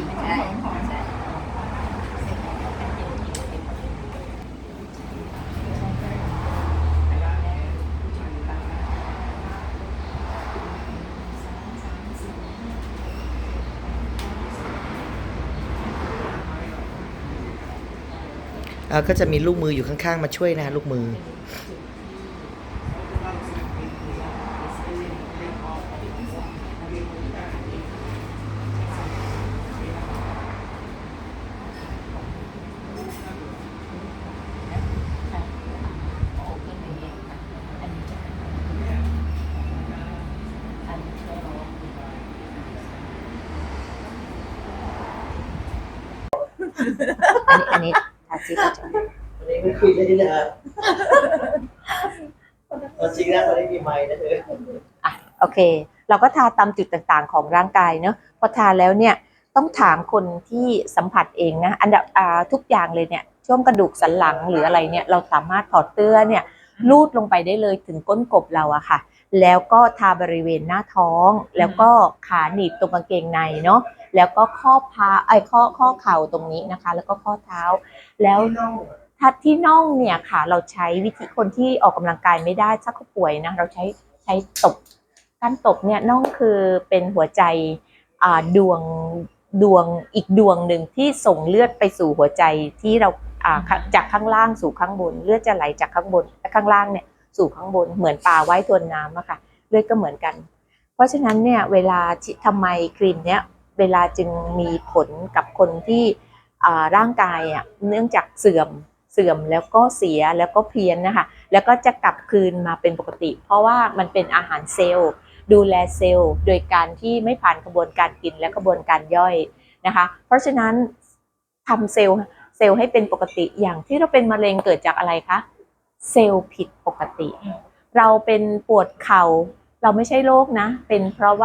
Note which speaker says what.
Speaker 1: กินใช่ใช่ก็จะมีลูกมืออยู่ข้างๆ มาช่วยนะคะลูกมือ
Speaker 2: อันนี้อันนี้ทาชิก็จะ
Speaker 1: วันนี้ไม่คุยได้นะจริงนะวันนี้มีไม้นะเธอ
Speaker 2: อะโอเค เราก็ทาตามจุดต่างๆของร่างกายเนอะพอทาแล้วเนี่ยต้องถามคนที่สัมผัสเองนะอันดับทุกอย่างเลยเนี่ยช่วงกระดูกสันหลังหรืออะไรเนี่ยเราสามารถถอดเตื้อเนี่ยลูดลงไปได้เลยถึงก้นกบเราอะค่ะ แล้วก็ทาบริเวณหน้าท้อง แล้วก็ขาหนีบตรงกางเกงในเนาะแล้วก็ข้อพาไอ้ยข้อข้อเข่าตรงนี้นะคะ แล้วก็ข้อเท้า แล้วถ้าที่น่องเนี่ยค่ะ เราใช้วิธีคนที่ออกกำลังกายไม่ได้ถ้าเขาป่วยนะเราใช้ใช้ตบการตบเนี่ยน่องคือเป็นหัวใจอ่าดวงดวงอีกดวงหนึ่งที่ส่งเลือดไปสู่หัวใจที่เราอ่าค่ะจากข้างล่างสู่ข้างบน เลือดจะไหลจากข้างบนข้างล่างเนี่ย สู่ข้างบน เหมือนปลาว่ายทวนน้ำอะค่ะเลือดก็เหมือนกัน เพราะฉะนั้นเนี่ยเวลาทำไมครีมเนี้ยเวลาจึงมีผลกับคนที่ร่างกายอะเนื่องจากเสื่อมเสื่อมแล้วก็เสียแล้วก็เพี้ยนนะคะแล้วก็จะกลับคืนมาเป็นปกติ เพราะว่ามันเป็นอาหารเซลล์ดูแลเซลล์โดยการที่ไม่ผ่านกระบวนการกินและกระบวนการย่อยนะคะ เพราะฉะนั้นทำเซลล์เซลล์ให้เป็นปกติอย่างที่เราเป็นมะเร็งเกิดจากอะไรคะ เซลล์ผิดปกติ เราเป็นปวดเข่า เราไม่ใช่โรคนะ เป็นเพราะว่า